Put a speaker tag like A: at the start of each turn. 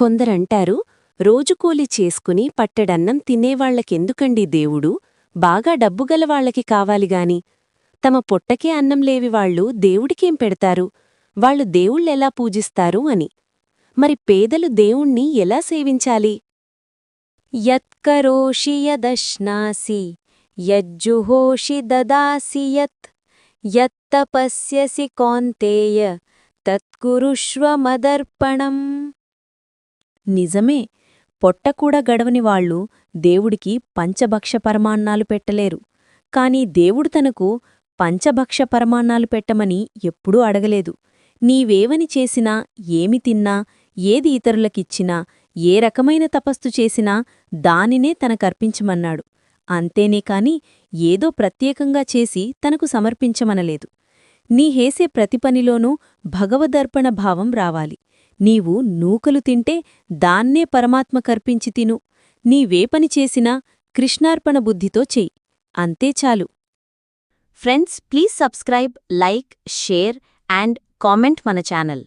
A: కొందరంటారు రోజుకూలి చేసుకుని పట్టెడన్నం తినేవాళ్ళకెందుకండి దేవుడు? బాగా డబ్బుగలవాళ్ళకి కావాలిగాని తమ పొట్టకే అన్నం లేవివాళ్ళు దేవుడికేం పెడతారు? వాళ్ళు దేవుళ్ళెలా పూజిస్తారు అని. మరి పేదలు దేవుణ్ణి ఎలా సేవించాలి? యత్కరోషి యదశ్నాసి యజ్జుహోషి దదాసి యత్. యత్తపస్యసి కౌంతేయ తత్కురుష్వమదర్పణం. నిజమే పొట్టకూడా గడవని వాళ్ళు దేవుడికి పంచభక్ష పరమాన్నాలు పెట్టలేరు. కాని దేవుడు తనకు పంచభక్ష పరమాన్నాలు పెట్టమని ఎప్పుడూ అడగలేదు. నీవేవని చేసినా ఏమి తిన్నా ఏది ఇతరులకిచ్చినా ఏ రకమైన తపస్సు చేసినా దానినే తనకర్పించమన్నాడు. అంతేనే కాని ఏదో ప్రత్యేకంగా చేసి తనకు సమర్పించమనలేదు. నీ హేసే ప్రతి పనిలోనూ భగవదర్పణ భావం రావాలి. నీవు నూకలు తింటే దాన్నే పరమాత్మ కర్పించి తిను. నీవేపని చేసినా కృష్ణార్పణ బుద్ధితో చెయ్యి. అంతే చాలు. Friends please subscribe like share and comment మన ఛానల్.